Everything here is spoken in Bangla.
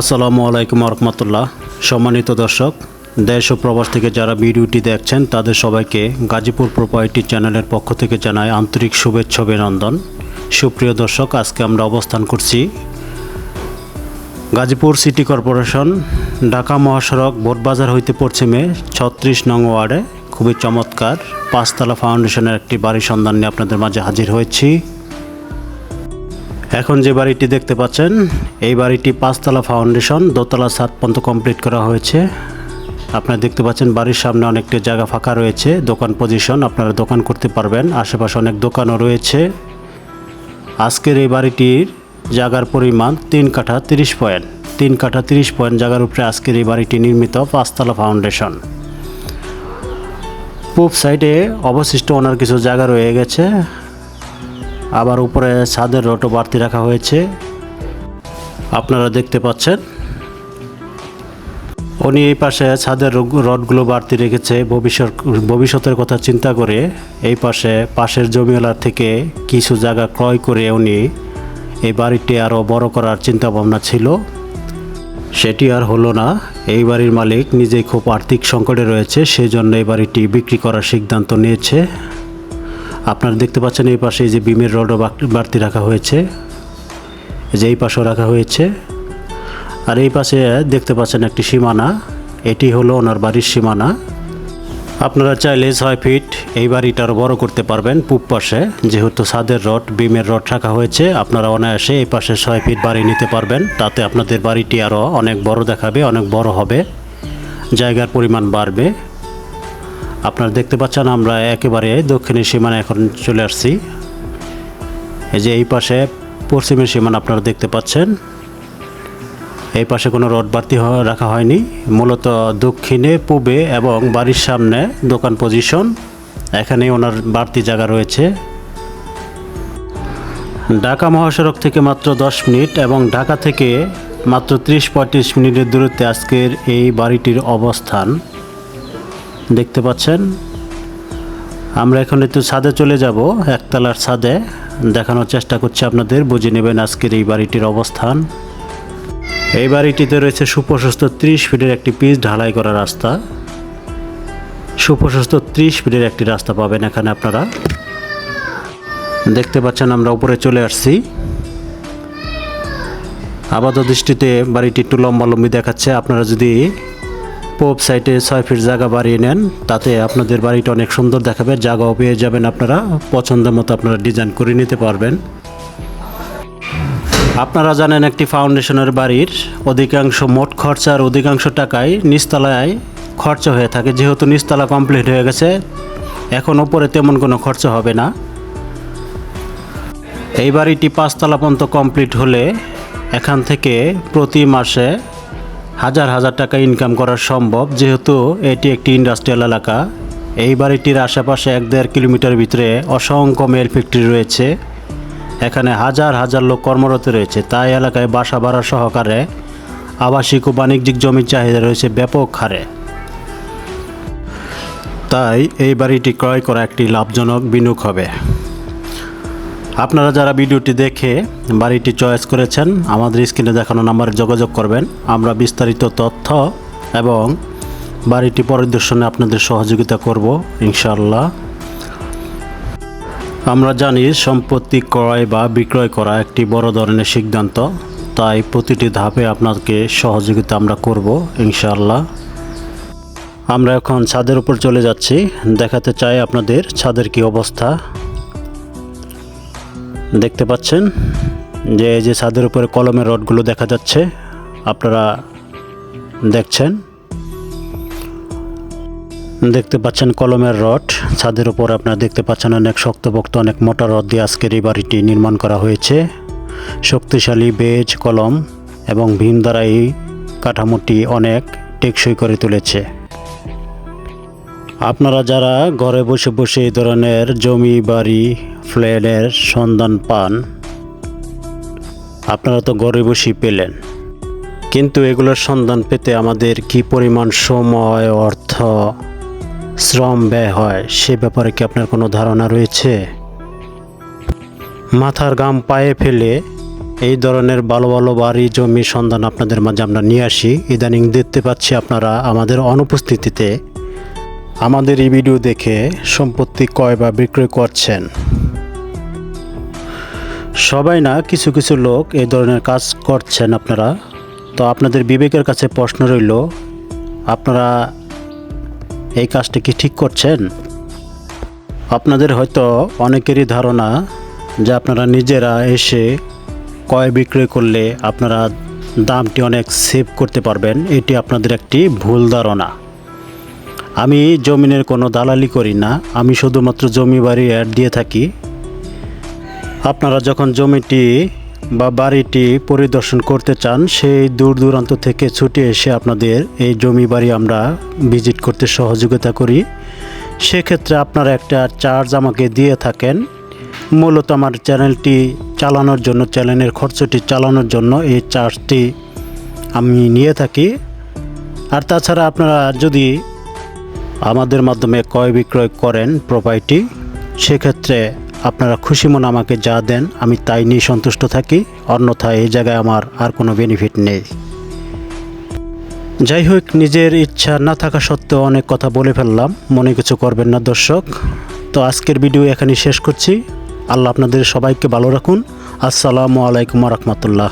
আসসালামু আলাইকুম রহমতুল্লাহ সম্মানিত দর্শক, দেশ ও প্রবাস থেকে যারা ভিডিওটি দেখছেন, তাদের সবাইকে গাজীপুর প্রোপার্টি চ্যানেলের পক্ষ থেকে জানাই আন্তরিক শুভেচ্ছা অভিনন্দন। সুপ্রিয় দর্শক, আজকে আমরা অবস্থান করছি গাজীপুর সিটি কর্পোরেশন, ঢাকা মহাসড়ক, বোটবাজার হইতে পশ্চিমে ছত্রিশ নং ওয়ার্ডে। খুবই চমৎকার, পাঁচতলা ফাউন্ডেশনের একটি বাড়ির সন্ধান নিয়ে আপনাদের মাঝে হাজির হয়েছি। এখন যে বাড়িটি দেখতে পাচ্ছেন, এই বাড়িটি পাঁচতলা ফাউন্ডেশন, দোতলা সাত পর্যন্ত কমপ্লিট করা হয়েছে। আপনারা দেখতে পাচ্ছেন বাড়ির সামনে অনেকটি জায়গা ফাঁকা রয়েছে, দোকান পজিশন, আপনারা দোকান করতে পারবেন, আশেপাশে অনেক দোকানও রয়েছে। আজকের এই বাড়িটির জায়গার পরিমাণ তিন কাঠা তিরিশ পয়েন্ট। তিন কাঠা তিরিশ পয়েন্ট জায়গার উপরে আজকের এই বাড়িটি নির্মিত পাঁচতলা ফাউন্ডেশন। পূব সাইডে অবশিষ্ট ওনার কিছু জায়গা রয়ে গেছে আবার উপরে ছাদের রডও বাড়তি রাখা হয়েছে। আপনারা দেখতে পাচ্ছেন। উনি এই পাশে ছাদের রডগুলো বাড়তি রেখেছে। ভবিষ্যৎ, ভবিষ্যতের কথা চিন্তা করে এই পাশে পাশের জমিওয়ালার থেকে কিছু জায়গা ক্রয় করে উনি এই বাড়িটি আরও বড় করার চিন্তা ভাবনা ছিল। সেটি আর হলো না। এই বাড়ির মালিক নিজেই খুব আর্থিক সংকটে রয়েছে সেই জন্য এই বাড়িটি বিক্রি করার সিদ্ধান্ত নিয়েছে। আপনারা দেখতে পাচ্ছেন এই পাশে যে বিমের রডও বাড়তি রাখা হয়েছে। যে এই পাশেও রাখা হয়েছে। আর এই পাশে দেখতে পাচ্ছেন একটি সীমানা। এটি হলো ওনার বাড়ির সীমানা। আপনারা চাইলে ছয় ফিট এই বাড়িটা আরও বড় করতে পারবেন পূব পাশে। যেহেতু ছাদের রড, বিমের রড রাখা হয়েছে, আপনারা অনায়াসে এই পাশে ছয় ফিট বাড়ি নিতে পারবেন। তাতে আপনাদের বাড়িটি আরও অনেক বড় দেখাবে, অনেক বড় হবে। জায়গার পরিমাণ বাড়বে। আপনারা দেখতে পাচ্ছেন, আমরা একেবারে দক্ষিণের সীমানা এখন চলে আসছি। এই যে এই পাশে পশ্চিমের সীমানা আপনারা দেখতে পাচ্ছেন। এই পাশে কোনো রড বাড়তি রাখা হয়নি। মূলত দক্ষিণে পূবে এবং বাড়ির সামনে দোকান পজিশন। এখানে ওনার বাড়তি জায়গা রয়েছে। ঢাকা মহাসড়ক থেকে মাত্র দশ মিনিট এবং ঢাকা থেকে মাত্র ত্রিশ পঁয়ত্রিশ মিনিটের দূরত্বে আজকের এই বাড়িটির অবস্থান। দেখতে পাচ্ছেন? আমরা এখন একটু ছাদে চলে যাব, একতলার ছাদে। দেখানোর চেষ্টা করছি আপনাদের, বুঝে নেবেন আজকের এই বাড়িটির অবস্থান। এই বাড়িটিতে রয়েছে সুপ্রশস্ত ত্রিশ ফিটের একটি পিচ ঢালাই করা রাস্তা। সুপ্রশস্ত ত্রিশ ফিটের একটি রাস্তা পাবেন এখানে আপনারা। দেখতে পাচ্ছেন আমরা উপরে চলে আসছি। আপাত দৃষ্টিতে বাড়িটি একটু লম্বালম্বি দেখাচ্ছে। আপনারা যদি পোপ সাইডে ছয় ফিট জায়গা বাড়িয়ে নেন। তাতে আপনাদের বাড়িটা অনেক সুন্দর দেখাবে, জায়গাও পেয়ে যাবেন আপনারা, পছন্দ মতো আপনারা ডিজাইন করে নিতে পারবেন। আপনারা জানেন একটি ফাউন্ডেশনের বাড়ির অধিকাংশ মোট খরচার অধিকাংশ টাকাই নিচতলায় খরচ হয়ে থাকে। যেহেতু নিচতলা কমপ্লিট হয়ে গেছে, এখন ওপরে তেমন কোনো খরচ হবে না। এই বাড়িটি পাঁচতলা পর্যন্ত কমপ্লিট হলে এখান থেকে প্রতি মাসে হাজার হাজার টাকা ইনকাম করা সম্ভব, যেহেতু এটি একটি ইন্ডাস্ট্রিয়াল এলাকা। এই বাড়িটির আশেপাশে এক দেড় কিলোমিটার ভিতরে অসংখ্য মেল ফ্যাক্টরি রয়েছে। এখানে হাজার হাজার লোক কর্মরত রয়েছে। তাই এলাকায় বাসা ভাড়া সহকারে আবাসিক ও বাণিজ্যিক জমির চাহিদা রয়েছে ব্যাপক হারে। তাই এই বাড়িটি ক্রয় করা একটি লাভজনক বিনিয়োগ হবে। আপনারা যারা ভিডিওটি দেখে বাড়িটি চয়েস করেছেন, আমাদের স্ক্রিনে দেখানো নাম্বারে যোগাযোগ করবেন। আমরা বিস্তারিত তথ্য এবং বাড়িটি পরিদর্শনে আপনাদের সহযোগিতা করব ইনশাল্লাহ আমরা জানি সম্পত্তি ক্রয় বা বিক্রয় করা একটি বড় ধরনের সিদ্ধান্ত, তাই প্রতিটি ধাপে আপনাকে সহযোগিতা আমরা করব ইনশাল্লাহ আমরা এখন ছাদের উপর চলে যাচ্ছি। দেখাতে চাই আপনাদের ছাদের কি অবস্থা। দেখতে পাচ্ছেন যে, এই যে ছাদের উপরে কলমের রডগুলো দেখা যাচ্ছে, আপনারা দেখছেন। দেখতে পাচ্ছেন কলমের রড, ছাদের উপর আপনারা দেখতে পাচ্ছেন অনেক শক্তপোক্ত অনেক মোটা রড দিয়ে আজকের এই বাড়িটি নির্মাণ করা হয়েছে। শক্তিশালী বেজ, কলম এবং ভীম দ্বারা এই কাঠামোটি অনেক টেকসই করে তুলেছে। আপনারা যারা ঘরে বসে বসে এই ধরনের জমি, বাড়ি ফ্ল্যাটের সন্ধান পান। আপনারা তো ঘরে পেলেন কিন্তু এগুলোর সন্ধান পেতে আমাদের কি পরিমাণ সময়, অর্থ, শ্রম ব্যয় হয়, সে ব্যাপারে কি আপনার কোনো ধারণা রয়েছে? মাথার গাম পায়ে ফেলে এই ধরনের ভালো ভালো বাড়ি, জমি সন্ধান আপনাদের মাঝে আমরা নিয়ে আসি। ইদানিং দেখতে পাচ্ছি আপনারা আমাদের অনুপস্থিতিতে আমাদের এই ভিডিও দেখে সম্পত্তি ক্রয় বা বিক্রয় করছেন। সবাই না, কিছু কিছু লোক এই ধরনের কাজ করছেন আপনারা। তো আপনাদের বিবেকের কাছে প্রশ্ন রইল, আপনারা এই কাজটা কি ঠিক করছেন? আপনাদের হয়তো অনেকেরই ধারণা যে আপনারা নিজেরা এসে ক্রয় বিক্রয় করলে আপনারা দামটি অনেক সেভ করতে পারবেন, এটি আপনাদের একটি ভুল ধারণা। আমি জমিনের কোনো দালালি করি না, আমি শুধুমাত্র জমি বাড়ি অ্যাড দিয়ে থাকি। আপনারা যখন জমিটি বা বাড়িটি পরিদর্শন করতে চান, সেই দূর দূরান্ত থেকে ছুটে এসে আপনাদের এই জমি বাড়ি আমরা ভিজিট করতে সহযোগিতা করি। সেক্ষেত্রে আপনারা একটা চার্জ আমাকে দিয়ে থাকেন। মূলত আমার চ্যানেলটি চালানোর জন্য, চ্যানেলের খরচটি চালানোর জন্য এই চার্জটি আমি নিয়ে থাকি। আর তাছাড়া আপনারা যদি আমাদের মাধ্যমে ক্রয় বিক্রয় করেন প্রপার্টি সেক্ষেত্রে আপনারা খুশি মনে আমাকে যা দেন, আমি তাই নিয়ে সন্তুষ্ট থাকি, অন্যথায় এই জায়গায় আমার আর কোনো বেনিফিট নেই। যাই হোক, নিজের ইচ্ছা না থাকা সত্ত্বেও অনেক কথা বলে ফেললাম, মনে কিছু করবেন না দর্শক। তো আজকের ভিডিও এখানেই শেষ করছি। আল্লাহ আপনাদের সবাইকে ভালো রাখুন। আসসালামু আলাইকুম রহমতুল্লাহ।